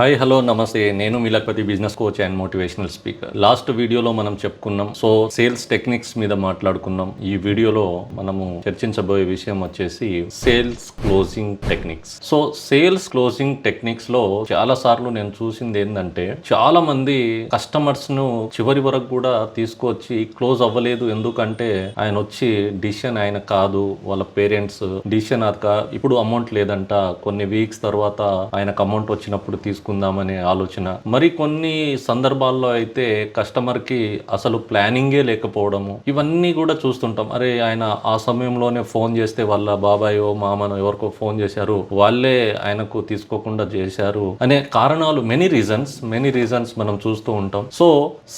Hi hello నమస్తే. నేను Milakpati business coach and motivational speaker last వీడియోలో మనం చెప్పుకున్నాం. సో సేల్స్ టెక్నిక్స్ మీద మాట్లాడుకున్నాం. ఈ వీడియోలో మనము చర్చించబోయే విషయం వచ్చేసి sales closing techniques so sales closing టెక్నిక్స్లో చాలా సార్లు నేను చూసింది ఏంటంటే చాలా మంది కస్టమర్స్ను చివరి వరకు కూడా తీసుకొచ్చి క్లోజ్ అవ్వలేదు. ఎందుకంటే ఆయన వచ్చి డిసిషన్ ఆయన కాదు వాళ్ళ పేరెంట్స్ డిసిషన్ అక్క ఇప్పుడు అమౌంట్ లేదంట. కొన్ని వీక్స్ తర్వాత ఆయనకు అమౌంట్ వచ్చినప్పుడు తీసుకుందామనే ఆలోచన. మరి కొన్ని సందర్భాల్లో అయితే కస్టమర్కి అసలు ప్లానింగే లేకపోవడము ఇవన్నీ కూడా చూస్తుంటాం. అరే ఆయన ఆ సమయంలోనే ఫోన్ చేస్తే వాళ్ళ బాబాయో మామనో ఎవరికో ఫోన్ చేశారు వాళ్ళే ఆయనకు తీసుకోకుండా చేశారు అనే కారణాలు మెనీ రీజన్స్ మెనీ రీజన్స్ మనం చూస్తూ ఉంటాం. సో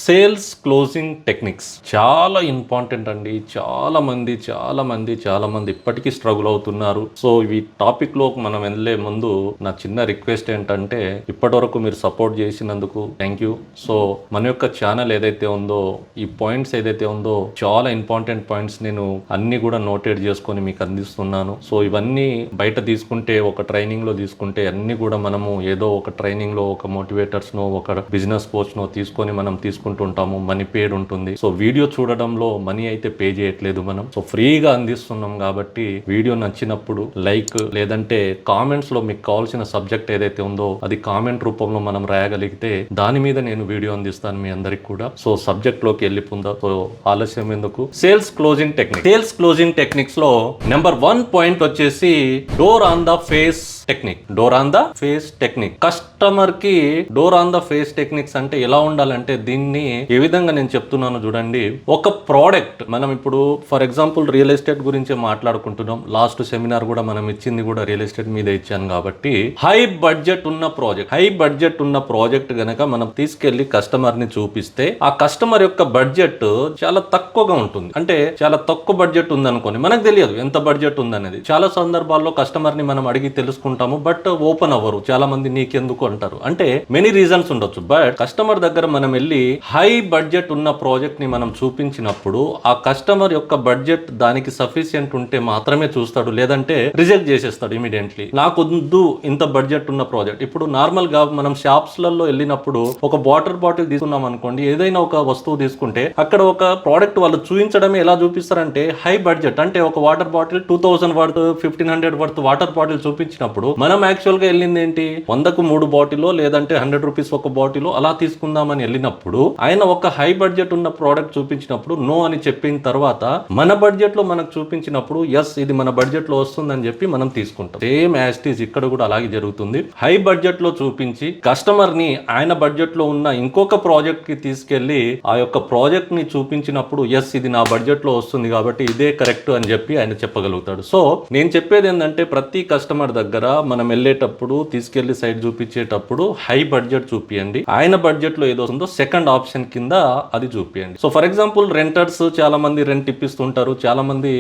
సేల్స్ క్లోజింగ్ టెక్నిక్స్ చాలా ఇంపార్టెంట్ అండి. చాలా మంది చాలా మంది చాలా మంది ఇప్పటికీ స్ట్రగుల్ అవుతున్నారు. సో ఈ టాపిక్లో మనం వెళ్ళే ముందు నా చిన్న రిక్వెస్ట్ ఏంటంటే ఇప్పటి వరకు మీరు సపోర్ట్ చేసినందుకు థ్యాంక్ యూ. సో మన యొక్క ఛానల్ ఏదైతే ఉందో ఈ పాయింట్స్ ఏదైతే ఉందో చాలా ఇంపార్టెంట్ పాయింట్స్ నేను అన్ని కూడా నోటేట్ చేసుకొని మీకు అందిస్తున్నాను. సో ఇవన్నీ బయట తీసుకుంటే ఒక ట్రైనింగ్లో తీసుకుంటే అన్ని కూడా మనము ఏదో ఒక ట్రైనింగ్లో ఒక మోటివేటర్స్ నో ఒక బిజినెస్ కోచ్ నో తీసుకొని మనం తీసుకుంటుంటాము. మనీ పేడ్ ఉంటుంది. సో వీడియో చూడడంలో మనీ అయితే పే చేయట్లేదు మనం. సో ఫ్రీగా అందిస్తున్నాం కాబట్టి వీడియో నచ్చినప్పుడు లైక్ లేదంటే కామెంట్స్లో మీకు కావాల్సిన సబ్జెక్ట్ ఏదైతే ఉందో అది కామెంట్ రూపంలో మనం రాయగలిగితే దాని మీద నేను వీడియో అందిస్తాను మీ అందరికి కూడా. సో సబ్జెక్ట్లోకి వెళ్ళిపోందా సో ఆలస్యం ఎందుకు? Sales closing technique sales closing టెక్నిక్స్లో number one point వచ్చేసి door on the face technique door on the face technique కస్టమర్కి door on the face techniques అంటే ఎలా ఉండాలంటే దీన్ని ఏ విధంగా నేను చెప్తున్నాను చూడండి. ఒక ప్రోడక్ట్ మనం ఇప్పుడు ఫర్ ఎగ్జాంపుల్ రియల్ ఎస్టేట్ గురించి మాట్లాడుకుంటున్నాం. లాస్ట్ సెమినార్ కూడా మనం ఇచ్చింది కూడా రియల్ ఎస్టేట్ మీద ఇచ్చాను కాబట్టి హై బడ్జెట్ ఉన్న ప్రాజెక్ట్ హై బడ్జెట్ ఉన్న ప్రాజెక్ట్ గనక మనం తీసుకెళ్ళి కస్టమర్ని చూపిస్తే ఆ కస్టమర్ యొక్క బడ్జెట్ చాలా తక్కువగా ఉంటుంది. అంటే చాలా తక్కువ బడ్జెట్ ఉందనుకోని మనకు తెలియదు ఎంత బడ్జెట్ ఉందనేది. చాలా సందర్భాల్లో కస్టమర్ని మనం అడిగి ఉంటాము బట్ ఓపెన్ అవ్వరు. చాలా మంది నీకెందుకు అంటారు. అంటే మెనీ రీజన్స్ ఉండొచ్చు బట్ కస్టమర్ దగ్గర మనం వెళ్ళి హై బడ్జెట్ ఉన్న ప్రాజెక్ట్ని మనం చూపించినప్పుడు ఆ కస్టమర్ యొక్క బడ్జెట్ దానికి సఫిషియంట్ ఉంటే మాత్రమే చూస్తాడు లేదంటే రిజెక్ట్ చేసేస్తాడు ఇమీడియట్లీ నాకు వద్దు ఇంత బడ్జెట్ ఉన్న ప్రాజెక్ట్. ఇప్పుడు నార్మల్గా మనం షాప్స్లలో వెళ్ళినప్పుడు ఒక వాటర్ బాటిల్ తీసుకున్నాం అనుకోండి ఏదైనా ఒక వస్తువు తీసుకుంటే అక్కడ ఒక ప్రోడక్ట్ వాళ్ళు చూపించడమే ఎలా చూపిస్తారంటే హై బడ్జెట్. అంటే ఒక water bottle two thousand worth fifteen hundred worth water bottle చూపించినప్పుడు మనం యాక్చువల్గా వెళ్ళింది ఏంటి? వందకు మూడు బాటిలో లేదంటే హండ్రెడ్ రూపీస్ ఒక బాటిలో అలా తీసుకుందామని వెళ్ళినప్పుడు ఆయన ఒక హై బడ్జెట్ ఉన్న ప్రోడక్ట్ చూపించినప్పుడు నో అని చెప్పిన తర్వాత మన బడ్జెట్లో మనకు చూపించినప్పుడు ఎస్ ఇది మన బడ్జెట్లో వస్తుందని చెప్పి మనం తీసుకుంటాం. సేమ్ యాస్టీజ్ ఇక్కడ కూడా అలాగే జరుగుతుంది. హై బడ్జెట్లో చూపించి కస్టమర్ని ఆయన బడ్జెట్లో ఉన్న ఇంకొక ప్రాజెక్ట్కి తీసుకెళ్ళి ఆ యొక్క ప్రాజెక్ట్ని చూపించినప్పుడు ఎస్ ఇది నా బడ్జెట్లో వస్తుంది కాబట్టి ఇదే కరెక్ట్ అని చెప్పి ఆయన చెప్పగలుగుతాడు. సో నేను చెప్పేది ఏంటంటే ప్రతి కస్టమర్ దగ్గర మనం వెళ్ళేటప్పుడు తీసుకెళ్ళి సైట్ చూపించేటప్పుడు హై బడ్జెట్ చూపియండి. ఆయన బడ్జెట్లో ఏదో ఉందో సెకండ్ ఆప్షన్ కింద అది చూపియండి. సో ఫర్ ఎగ్జాంపుల్ రెంటర్స్ చాలా మంది రెంట్ ఇప్పిస్తుంటారు. చాలా మంది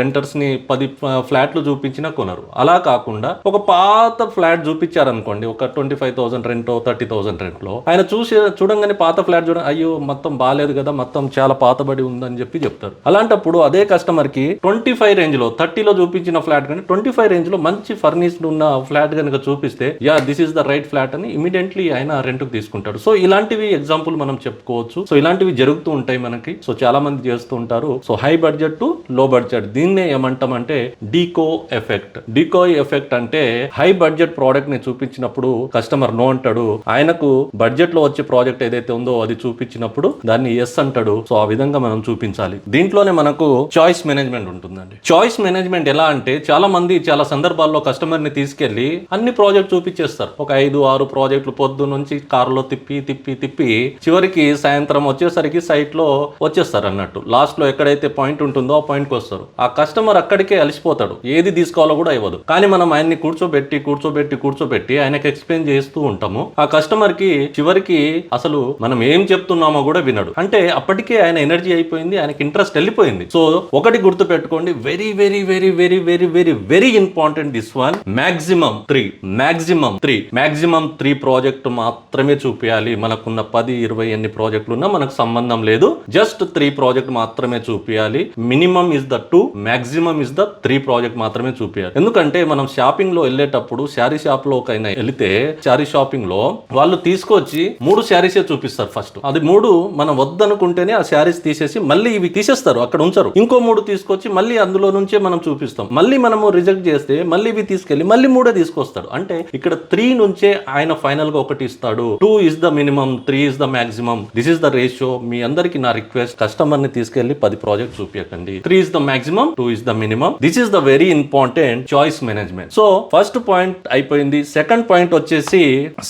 రెంటర్స్ని పది ఫ్లాట్లు చూపించినా కొనరు. అలా కాకుండా ఒక పాత ఫ్లాట్ చూపించారనుకోండి ఒక twenty five thousand rent thirty thousand రెంట్లో ఆయన చూసి చూడంగానే పాత ఫ్లాట్ చూడ అయ్యో మొత్తం బాగాలేదు కదా మొత్తం చాలా పాతబడి ఉందని చెప్పి చెప్తారు. అలాంటప్పుడు అదే కస్టమర్కి ట్వంటీ ఫైవ్ రేంజ్లో థర్టీలో చూపించిన ఫ్లాట్ కానీ ట్వంటీ ఫైవ్ రేంజ్లో మంచి ఫర్నిష్డ్ ఉన్న ఫ్లాట్ కనుక చూపిస్తే yeah this is the right flat అని ఇమీడియట్లీ ఆయన రెంట్కు తీసుకుంటాడు. సో ఇలాంటివి ఎగ్జాంపుల్ మనం చెప్పుకోవచ్చు. సో ఇలాంటివి జరుగుతూ ఉంటాయి మనకి. సో చాలా మంది చేస్తూ ఉంటారు. So high budget to low budget దీన్నే ఏమంటాం అంటే డీకో ఎఫెక్ట్ డీకో ఎఫెక్ట్ అంటే హై బడ్జెట్ ప్రోడక్ట్ని చూపించినప్పుడు కస్టమర్ నో అంటాడు. ఆయనకు బడ్జెట్లో వచ్చే ప్రాజెక్ట్ ఏదైతే ఉందో అది చూపించినప్పుడు దాన్ని ఎస్ అంటాడు. సో ఆ విధంగా మనం చూపించాలి. దీంట్లోనే మనకు చాయిస్ మేనేజ్మెంట్ ఉంటుందండి. చాయిస్ మేనేజ్మెంట్ ఎలా అంటే చాలా మంది చాలా సందర్భాల్లో కస్టమర్ని తీసుకెళ్ళి అన్ని ప్రాజెక్ట్ చూపించేస్తారు. ఒక ఐదు ఆరు ప్రాజెక్టులు పొద్దు నుంచి కారులో తిప్పి తిప్పి తిప్పి చివరికి సాయంత్రం వచ్చేసరికి సైట్లో వచ్చేస్తారు అన్నట్టు. లాస్ట్లో ఎక్కడైతే పాయింట్ ఉంటుందో ఆ పాయింట్కి వస్తారు. ఆ కస్టమర్ అక్కడికే అలసిపోతాడు. ఏది తీసుకోవాలో కూడా ఇవ్వదు. కానీ మనం ఆయన్ని కూర్చోబెట్టి కూర్చోబెట్టి కూర్చోబెట్టి ఆయనకు ఎక్స్ప్లెయిన్ చేస్తూ ఉంటాము. ఆ కస్టమర్కి చివరికి అసలు మనం ఏం చెప్తున్నామో కూడా వినడు. అంటే అప్పటికే ఆయన ఎనర్జీ అయిపోయింది ఆయనకి ఇంట్రెస్ట్ వెళ్ళిపోయింది. సో ఒకటి గుర్తు పెట్టుకోండి very very very very very very very important this one maximum three maximum three. Maximum three project మాత్రమే చూపించాలి మనకున్న పది ఇరవై ఎన్ని ప్రాజెక్టులు ఉన్నా మనకు సంబంధం లేదు. జస్ట్ త్రీ ప్రాజెక్ట్ మాత్రమే చూపించాలి minimum is the two maximum is the three project మాత్రమే చూపించాలి ఎందుకంటే మనం షాపింగ్లో వెళ్ళేటప్పుడు శారీ షాప్లో ఒకైనా వెళితే శారీ షాపింగ్లో వాళ్ళు తీసుకొచ్చి మూడు శారీసే చూపిస్తారు ఫస్ట్. అది మూడు మనం వద్దనుకుంటేనే ఆ శారీస్ తీసేసి మళ్ళీ ఇవి తీసేస్తారు అక్కడ ఉంచరు. ఇంకో మూడు తీసుకొచ్చి మళ్ళీ అందులో నుంచే మనం చూపిస్తాం. మళ్ళీ మనము రిజెక్ట్ చేస్తే మళ్ళీ ఇవి తీసుకెళ్ళి మళ్ళీ మూడే తీసుకొస్తాడు. అంటే ఇక్కడ త్రీ నుంచే ఆయన ఫైనల్గా ఒకటి ఇస్తాడు. Two is the minimum three is the maximum this is the ratio మీ అందరికి నా రిక్వెస్ట్ కస్టమర్ని తీసుకెళ్ళి పది project చూపించకండి three is the maximum two is the minimum this is the very important choice management so first point అయిపోయింది. Second point వచ్చేసి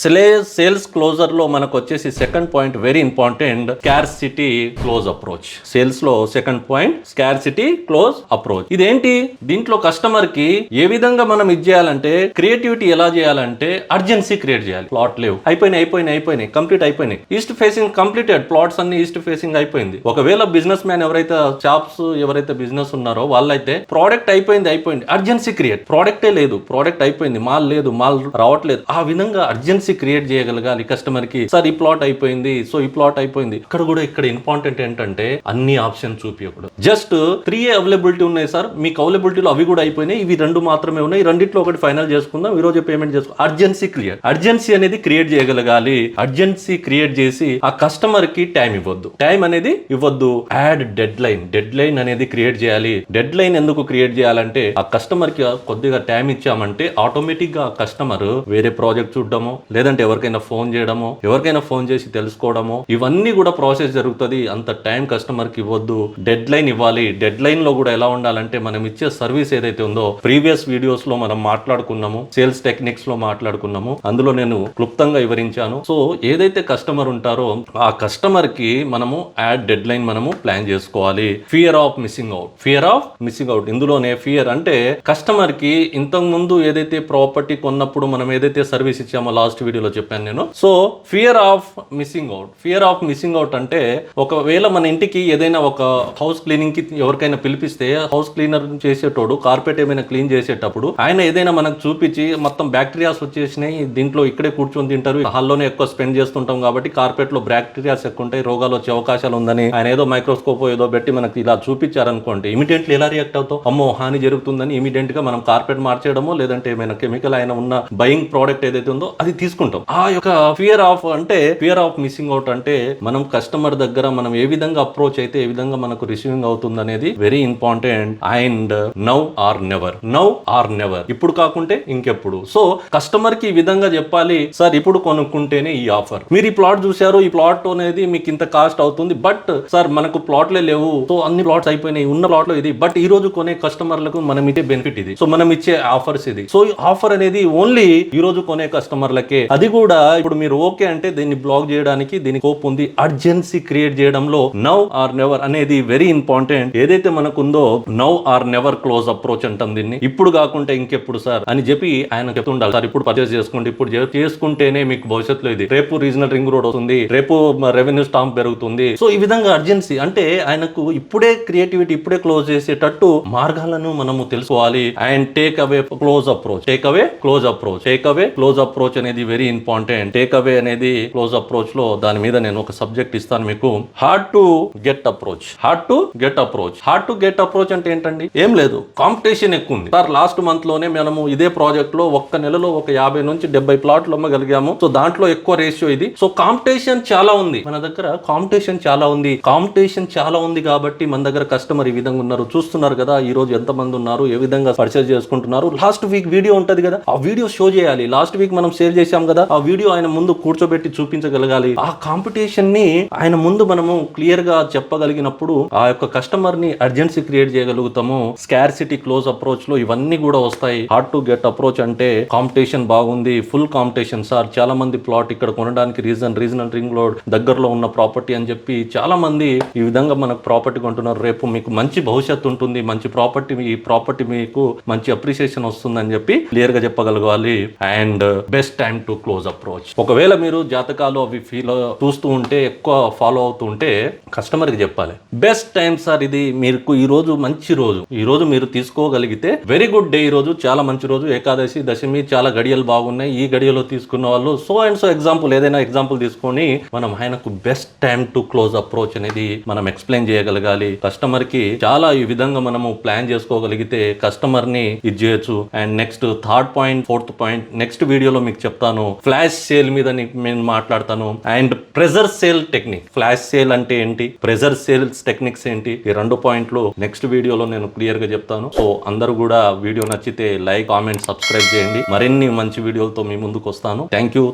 sales sales క్లోజర్లో మనకు వచ్చేసి second point very important scarcity close approach సేల్స్లో second point scarcity close approach ఇదేంటి? దీంట్లో కస్టమర్కి ఏ విధంగా మనం ఇది చేయాలంటే క్రియేటివిటీ ఎలా చేయాలంటే అర్జెన్సీ క్రియేట్ చేయాలి. ప్లాట్ లేవు. అయిపోయినాయి అయిపోయినాయి అయిపోయినాయి. కంప్లీట్ అయిపోయినాయి. East facing completed. ప్లాట్స్ అన్ని ఈస్ట్ ఫేసింగ్ అయిపోయింది. ఒకవేళ బిజినెస్ మ్యాన్ ఎవరైతే షాప్స్ ఎవరైతే బిజినెస్ ఉన్నారో వాళ్ళైతే ప్రోడక్ట్ అయిపోయింది అయిపోయింది. Urgency create. ప్రోడక్టే లేదు. ప్రోడక్ట్ అయిపోయింది. మాల్ లేదు మాల్ రావట్లేదు. ఆ విధంగా అర్జెన్సీ క్రియేట్ చేయగలగాలి కస్టమర్కి సార్ ఈ ప్లాట్ అయిపోయింది. సో ఈ ప్లాట్ అయిపోయింది. ఇక్కడ కూడా ఇక్కడ ఇంపార్టెంట్ ఏంటంటే అన్ని ఆప్షన్ చూపించకూడదు జస్ట్ త్రీ అవైలబిలిటీ ఉన్నాయి సార్. మీకు అవైలబిలిటీలో అవి కూడా అయిపోయినాయి. ఇవి రెండు మాత్రమే ఉన్నాయి. రెండిట్లో ఒకటి ఫైనల్ చేసుకుందాం. ఈ రోజు పేమెంట్ చేసుకో అర్జెన్సీ క్రియేట్. అర్జెన్సీ అనేది క్రియేట్ చేయగలగాలి. అర్జెన్సీ క్రియేట్ చేసి ఆ కస్టమర్కి టైం ఇవ్వద్దు. టైం అనేది ఇవ్వద్దు. Add deadline deadline అనేది క్రియేట్ చేయాలి. డెడ్ లైన్ ఎందుకు క్రియేట్ చేయాలంటే ఆ కస్టమర్కి కొద్దిగా టైం ఇచ్చామంటే ఆటోమేటిక్గా కస్టమర్ వేరే ప్రాజెక్ట్ చూడడము లేదంటే ఎవరికైనా ఫోన్ చేయడము ఎవరికైనా ఫోన్ చేసి తెలుసుకోవడము ఇవన్నీ కూడా ప్రాసెస్ జరుగుతుంది. అంత టైం కస్టమర్కి ఇవ్వద్దు. డెడ్ లైన్ ఇవ్వాలి. డెడ్ లైన్లో కూడా ఎలా ఉండాలంటే మనం ఇచ్చే సర్వీస్ ఏదైతే ఉందో ప్రీవియస్ వీడియోస్లో మనం మాట్లాడుకున్నాము సేల్స్ టెక్నిక్స్లో మాట్లాడుకున్నాము. అందులో నేను క్లుప్తంగా వివరించాను. సో ఏదైతే కస్టమర్ ఉంటారో ఆ కస్టమర్కి మనము యాడ్ డెడ్ లైన్ మనము ప్లాన్ చేసుకోవాలి. Fear of missing out fear of missing out ఇందులోనే ఫియర్ అంటే కస్టమర్కి ఇంతకు ముందు ఏదైతే ప్రాపర్టీ కొన్నప్పుడు మనం ఏదైతే సర్వీస్ ఇచ్చామో లాస్ట్ వీడియోలో చెప్పాను నేను. So fear of missing out fear of missing out అంటే ఒకవేళ మన ఇంటికి ఏదైనా ఒక హౌస్ క్లీనింగ్కి ఎవరికైనా పిలిపిస్తే హౌస్ క్లీనర్ చేసేటోడు కార్పెట్ ఏమైనా క్లీన్ చేసేటప్పుడు ఆయన ఏదైనా మనకు చూపించి మొత్తం బ్యాక్టీరియాస్ వచ్చేసినాయి. దీంట్లో ఇక్కడే కూర్చొని తింటారు. హాల్లోనే ఎక్కువ స్పెండ్ చేస్తుంటాం కాబట్టి కార్పెట్లో బ్యాక్టీరియాస్ ఎక్కువ ఉంటాయి. రోగాలు వచ్చే అవకాశాలు ఉందని ఆయన ఏదో మైక్రోస్కోప్ ఏదో పెట్టి మనకి ఇలా చూపించారనుకోండి ఇమీడియట్లీ ఎలా రియాక్ట్ అవుతాం అమ్మో హాని జరుగుతుందని ఇమీడియట్గా మనం కార్పెట్ మార్చేయడమో లేదంటే ఏమైనా కెమికల్ ఆయన ఉన్న బయింగ్ ప్రోడక్ట్ ఏదైతే ఉందో అది తీసుకుంటాం. ఆ యొక్క ఫియర్ ఆఫ్ అంటే ఫియర్ ఆఫ్ మిస్సింగ్ అవుట్ అంటే మనం కస్టమర్ దగ్గర మనం ఏ విధంగా అప్రోచ్ అయితే ఏ విధంగా మనకు రిసీవింగ్ అవుతుంది అనేది very important and now or never now or never ఇప్పుడు కాకుంటే ఇంకెప్పుడు. సో కస్టమర్కి ఈ విధంగా చెప్పాలి సార్ ఇప్పుడు కొనుక్కుంటేనే ఈ ఆఫర్. మీరు ఈ ప్లాట్ చూశారు ఈ ప్లాట్ అనేది మీకు ఇంత కాస్ట్ అవుతుంది బట్ సార్ మనకు ప్లాట్లే లేవు. సో అన్ని ప్లాట్స్ అయిపోయినాయి ఉన్న ప్లాట్లో ఇది బట్ ఈ రోజు కొనే కస్టమర్లకు మనం ఇచ్చే బెనిఫిట్ ఇది. సో మనం ఇచ్చే ఆఫర్స్ ఇది. సో ఈ ఆఫర్ అనేది ఓన్లీ ఈ రోజు కొనే కస్టమర్లకే. అది కూడా ఇప్పుడు మీరు ఓకే అంటే దీన్ని బ్లాక్ చేయడానికి దీని కోప్ ఉంది. అర్జెన్సీ క్రియేట్ చేయడంలో నౌ ఆర్ నెవర్ అనేది వెరీ ఇంపార్టెంట్. ఏదైతే మనకు ఉందో now or never close approach అంటాం దీన్ని. ఇప్పుడు కాకుండా ఇంకెప్పుడు సార్? అని చెప్పి ఆయన చెప్తుండాలి. సార్ ఇప్పుడు పర్చేస్ చేసుకోండి ఇప్పుడు చేసుకుంటేనే మీకు భవిష్యత్తులో ఇది. రేపు రీజనల్ రింగ్ రోడ్ వస్తుంది. రేపు రెవెన్యూ స్టాంప్ పెరుగుతుంది. సో ఈ విధంగా అర్జెన్సీ అంటే ఆయనకు ఇప్పుడే క్రియేటివిటీ ఇప్పుడే క్లోజ్ చేసేటట్టు మార్గాలను మనము తెలుసుకోవాలి. And take away close approach take away close approach take away close approach అనేది వెరీ ఇంపార్టెంట్ టేక్ అవే అనేది క్లోజ్ అప్రోచ్లో దాని మీద నేను ఒక సబ్జెక్ట్ ఇస్తాను మీకు. Hard to get approach hard to get approach hard to get approach అంటే ఏంటండి? ఏం లేదు. కాంపిటీషన్ ఎక్కువ ఉంది సార్ లాస్ట్ మంత్లోనే మనము ఇదే ప్రాజెక్ట్లో ఒక్క నెలలో ఒక యాభై నుంచి డెబ్బై ప్లాట్లు అమ్మగలిగాము. సో దాంట్లో ఎక్కువ రేషియో ఇది. సో కాంపిటీషన్ చాలా ఉంది. మన దగ్గర కాంపిటీషన్ చాలా ఉంది. కాంపిటీషన్ చాలా ఉంది కాబట్టి మన దగ్గర కస్టమర్ ఈ విధంగా ఉన్నారు. చూస్తున్నారు కదా ఈ రోజు ఎంత మంది ఉన్నారు ఏ విధంగా పర్చేస్ చేసుకుంటున్నారు. లాస్ట్ వీక్ వీడియో ఉంటది కదా ఆ వీడియో షో చేయాలి. లాస్ట్ వీక్ మనం సేల్ చేశాం కదా ఆ వీడియో ఆయన ముందు కూర్చోబెట్టి చూపించగలగాలి. ఆ కాంపిటీషన్ని ఆయన ముందు మనము క్లియర్గా చెప్పగలిగినప్పుడు ఆ యొక్క కస్టమర్ని అర్జెన్సీ క్రియేట్ చేయగలుగుతాము. స్కార్సిటీ క్లోజ్ అప్రోచ్లో ఇవన్నీ కూడా వస్తాయి. హార్ట్ టు గెట్ అప్రోచ్ అంటే కాంపిటీషన్ బాగుంది ఫుల్ కాంపిటీషన్ సార్. చాలా మంది ప్లాట్ ఇక్కడ కొనడానికి రీజన్ రీజనల్ రింగ్ రోడ్ దగ్గరలో ఉన్న ప్రాపర్టీ అని చెప్పి చాలా మంది ఈ విధంగా మనకు ప్రాపర్టీ కొంటున్నారు. రేపు మీకు మంచి భవిష్యత్తు ఉంటుంది మంచి ప్రాపర్టీ ఈ ప్రాపర్టీ మీకు మంచి అప్రిసియేషన్ వస్తుందని చెప్పి క్లియర్గా చెప్పగలగాలి. And best time to close approach ఒకవేళ మీరు జాతకాలు అవి ఫీల్ చూస్తూ ఉంటే ఎక్కువ ఫాలో అవుతూ ఉంటే కస్టమర్కి చెప్పాలి. బెస్ట్ టైం సార్ ఇది. మీకు ఈ రోజు మంచి రోజు. ఈ రోజు మీరు తీసుకోగలిగితే వెరీ గుడ్ డే ఈ రోజు. చాలా మంచి రోజు ఏకాదశి దశమి చాలా గడియలు బాగున్నాయి. ఈ గడియలో తీసుకున్న వాళ్ళు సో అండ్ సో ఎగ్జాంపుల్ ఏదైనా ఎగ్జాంపుల్ తీసుకొని మనం ఆయనకు best time to close approach అనేది మనం ఎక్స్ప్లెయిన్ చేయగలగాలి. కస్టమర్కి చాలా ఈ విధంగా మనము ప్లాన్ చేసుకోగలిగితే కస్టమర్ని ఇది చేయొచ్చు. And next third point fourth point next వీడియోలో మీకు చెప్తాను. ఫ్లాష్ సేల్ మీద నేను మాట్లాడతాను. And pressure sale technique flash sale అంటే ఏంటి? ప్రెజర్ సేల్స్ టెక్నిక్స్ ఏంటి? ఈ రెండు పాయింట్లు నెక్స్ట్ వీడియోలో నేను క్లియర్గా చెప్తాను. సో అందరూ కూడా వీడియో నచ్చితే లైక్ కామెంట్ సబ్స్క్రైబ్ చేయండి. మరిన్ని మంచి వీడియోలతో మీ ముందుకు వస్తాను థ్యాంక్ యూ